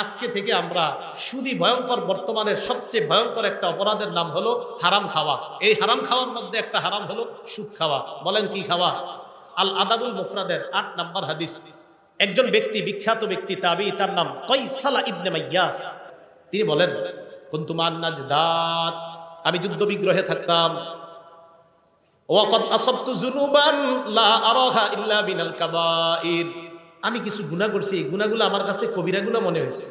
আজকে থেকে আমরা সুদি ভয়ঙ্কর বর্তমানের সবচেয়ে ভয়ঙ্কর একটা অপরাধের নাম হলো হারাম খাওয়া। এই হারাম খাওয়ার মধ্যে একটা হারাম হলো সুদ খাওয়া। বলেন কি খাওয়া? আল আদাবুল মুফরাদের আট নাম্বার হাদিস। একজন ব্যক্তি, বিখ্যাত ব্যক্তি, তাবি, তার নাম কয়সালা ইবনে মাইয়াস। তিনি বলেন কুন্তুমান নাজদাত? আমি যুদ্ধ বিগ্রহে থাকতাম ওয়াকাদ আসাবতু যুনুবান লা আরাহা ইল্লা বিনাল কাবাইর। আমি কিছু গুনাহ করছি, এই গুনাহগুলো আমার কাছে কবিরা গুনাহ মনে হয়েছে।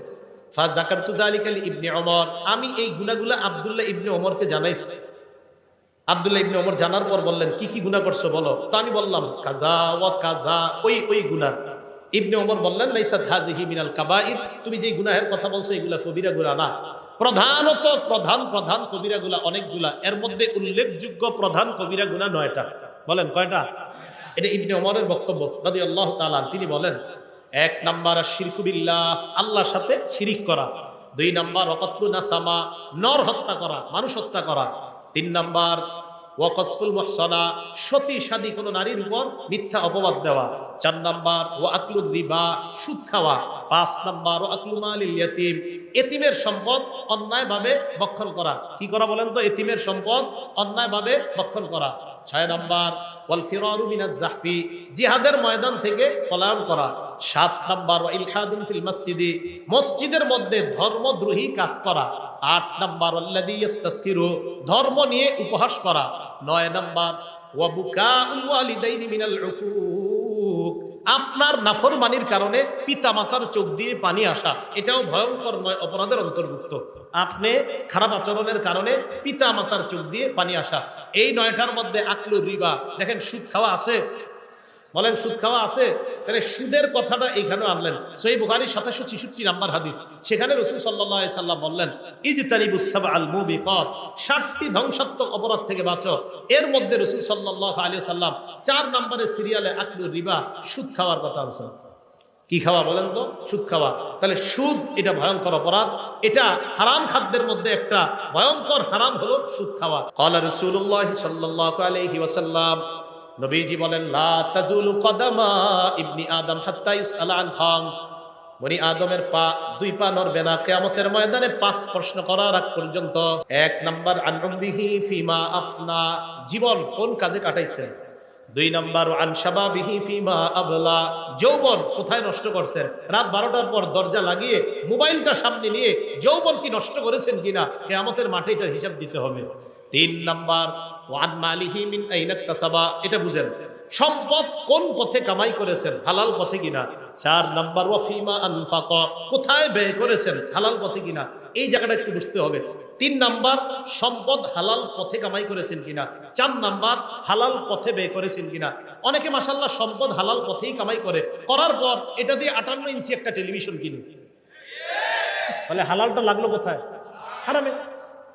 ফা যাকারতু যালিকা লি ইবনে ওমর। আমি এই গুনাহগুলো আব্দুল্লাহ ইবনে ওমরকে জানাইছি। আব্দুল্লাহ ইবনে ওমর জানার পর বললেন, কি কি গুনাহ করছ বলো? তো আমি বললাম, কাজা ওয়া কাজা, ওই ওই গুনাহ। ইবনে ওমর বললেন, লাইসাত হাজিহি মিনাল কাবাইর তুমি যে গুনাহের কথা বলছো, এগুলা কবিরা গুনাহ না। প্রধানত প্রধান প্রধান কবিরা গুলা অনেকগুলা। এর মধ্যে উল্লেখযোগ্য প্রধান কবিরা গুনা নয়টা। বলেন, কয়টা? এটা ইবনে ওমরের বক্তব্য রাদি আল্লাহ তালান তিনি বলেন, এক নাম্বার শিরকুবিল্লাহ আল্লাহর সাথে শিরিক করা। দুই নাম্বার অকত্রু নাসামা, নর হত্যা করা, মানুষ হত্যা করা। তিন নাম্বার ওয়াকসফুল মহসনা, সতী সাদী কোনো নারীর উপর মিথ্যা অপবাদ দেওয়া। চার নাম্বার ও আকলুদ রিবা, সুদ খাওয়া। পাঁচ নাম্বার ও আকলুমাল ইয়তিম, এতিমের সম্পদ অন্যায়ভাবে বক্ষণ করা। কি করা বলেন তো? এতিমের সম্পদ অন্যায়ভাবে বক্ষণ করা। ছয় নম্বর, ওয়াল ফিরারু মিনাজ জিহাদের ময়দান থেকে পলায়ন করা। সাত নম্বর ইলহাদুন ফিল মসজিদি, মসজিদের মধ্যে ধর্মদ্রোহী কাজ করা। আট নম্বর আল্লাযী ইস্তাসকিরু ধর্ম নিয়ে উপহাস করা। নয় নম্বর ওয়াবুকা বুকাউল ওয়ালিদাইনি মিনাল উকুক আপনার নাফরমানির কারণে পিতা মাতার চোখ দিয়ে পানি আসা, এটাও ভয়ঙ্কর অপরাধের অন্তর্ভুক্ত। আপনি খারাপ আচরণের কারণে পিতা মাতার চোখ দিয়ে পানি আসা, এই নয়টার মধ্যে আকলু রিবা, দেখেন সুদ খাওয়া আছে? বলেন, সুদ খাওয়া আছে? তাহলে সুদের কথাটা এইখানে আনলেন। সই বুখারি সাতাশো ছিষট্টি নাম্বার হাদিস। সেখানে রসুল সাল্লাহ সাল্লাম বললেন ইজতারিবুসাব আল মুবিকত। ষাটটি ধ্বংসাত্মক অপরাধ থেকে বাঁচো। এর মধ্যে রসুল সাল্লাহ আলী সাল্লাম চার নম্বরের সিরিয়ালে আকলু রিবা, সুদ খাওয়ার কথা আনছেন। কি খাওয়া বলেন তো? সুদ খাওয়া। তাহলে সুদ এটা ভয়ঙ্কর অপরাধ। এটা হারাম খাদ্যের মধ্যে একটা ভয়ঙ্কর হারাম হলো সুদ খাওয়া। কলা রসুল্লাহ সাল্লাহ আলহি ওয়াসাল্লাম নবীজি বলেন, লা তাজুলু কদামা ইবনি আদম হাত্তা ইউসআলা আন খামস বনি আদমের পা, দুই পা নড়বে না। কিয়ামতের ময়দানে পাঁচ প্রশ্ন করার আগ পর্যন্ত এক নাম্বার, আন উমরিহি ফিমা আফনা। জীবন কোন কাজে কাটাইছেন? দুই নাম্বার, আন শাবাবিহি ফিমা আবলা। যৌবন কোথায় নষ্ট করছেন? রাত বারোটার পর দরজা লাগিয়ে মোবাইলটা সামনে নিয়ে যৌবন কি নষ্ট করেছেন কিনা? কেয়ামতের মাঠে এটার হিসাব দিতে হবে। তিন নাম্বার, ওয়ান মালিহি মিন এটা বুঝেন। সম্পদ কোন পথে কামাই করেছেন, হালাল পথে কিনা? চার নাম্বার ওয়াফিমা আনফাক কোথায় ব্যয় করেছেন, হালাল পথে কিনা? এই জায়গাটা একটু বুঝতে হবে। তিন নাম্বার, সম্পদ হালাল পথে কামাই করেছেন কিনা? চার নাম্বার, হালাল পথে ব্যয় করেছেন কিনা? অনেকে মাসাল্লাহ সম্পদ হালাল পথেই কামাই করে। করার পর এটা দিয়ে আটান্ন ইঞ্চি একটা টেলিভিশন কিনে। তাহলে হালালটা লাগল কোথায়? হারামে।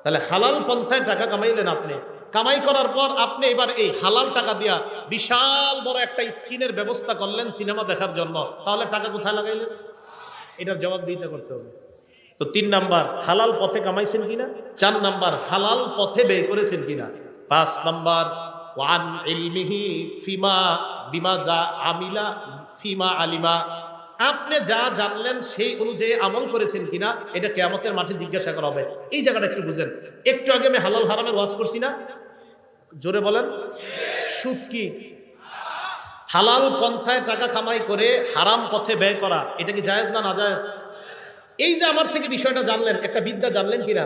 তাহলে হালাল পন্থায় টাকা কামাইলেন আপনি। কামাই করার পর আপনি এবার এই হালাল টাকা দিয়া বিশাল বড় একটা স্ক্রিনের ব্যবস্থা করলেন সিনেমা দেখার জন্য। তাহলে টাকা কোথায় লাগাইলেন? এটার জবাব দিতে করতে হবে। তো তিন নাম্বার, হালাল পথে কামাইছেন কিনা? চার নাম্বার, হালাল পথে ব্যয় করেছেন কিনা? পাঁচ নাম্বার, ওয়ান ইলমিহি ফিমা বিমা যা আমিলা ফিমা আলিমা। আপনি যা জানলেন সেই অনুযায়ী আমল করেছেন কিনা, এটা কেয়ামতের মাঠে জিজ্ঞাসা করা হবে। এই জায়গাটা একটু বুঝেন। একটু আগে আমি হালাল হারামের ওয়াজ করছি না? জোরে বলেন। সুদ কি? হালাল পন্থায় টাকা কামাই করে হারাম পথে ব্যয় করা, এটা কি জায়েজ না না জায়েজ? এই যে আমার থেকে বিষয়টা জানলেন, একটা বিদ্যা জানলেন কিনা?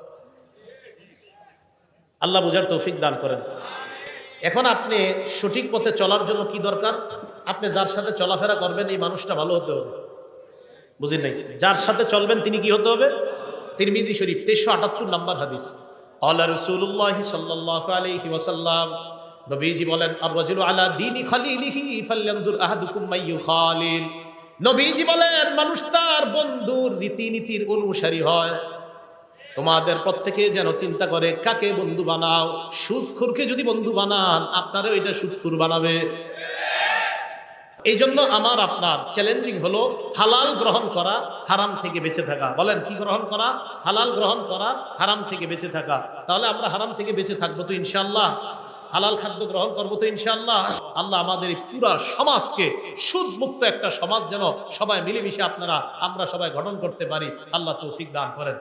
আল্লাহ বুঝার তৌফিক দান করেন। এখন আপনি সঠিক পথে চলার জন্য কি দরকার? আপনি যার সাথে চলাফেরা করবেন, এই মানুষটা ভালো হতে হবে। বুঝেন নাই? যার সাথে চলবেন, তিনি কি হতে হবে? তিরমিজি শরীফ, তেইশশো আটাত্তর নম্বর হাদিস। আল্লাহ রসুল্লাহ সাল্লাহ আলাইহি ওয়াসাল্লাম নবীজি বলেন আর রাজুল আলা দিনী খালিলিহি ফালয়ানজুর আহাদুকুম মাইয়ু খালিল নবীজি বলেন, মানুষ তার বন্ধুর রীতিনীতির অনুসারী হয়। তোমাদের প্রত্যেকে যেন চিন্তা করে, কাকে বন্ধু বানাও? সুদখুরকে যদি বন্ধু বানান, আপনারও এটা সুদখুর বানাবে। এই জন্য আমার আপনার চ্যালেঞ্জিং হলো হালাল গ্রহণ করা, হারাম থেকে বেঁচে থাকা। বলেন, কি গ্রহণ করা? হালাল গ্রহণ করা, হারাম থেকে বেঁচে থাকা। তাহলে আমরা হারাম থেকে বেঁচে থাকব তো ইনশাল্লাহ হালাল খাদ্য গ্রহণ করব তো ইনশাল্লাহ আল্লাহ আমাদের পুরা সমাজকে সুদ মুক্ত একটা সমাজ যেন সবাই মিলেমিশে আপনারা, আমরা সবাই গঠন করতে পারি। আল্লাহ তৌফিক দান করেন।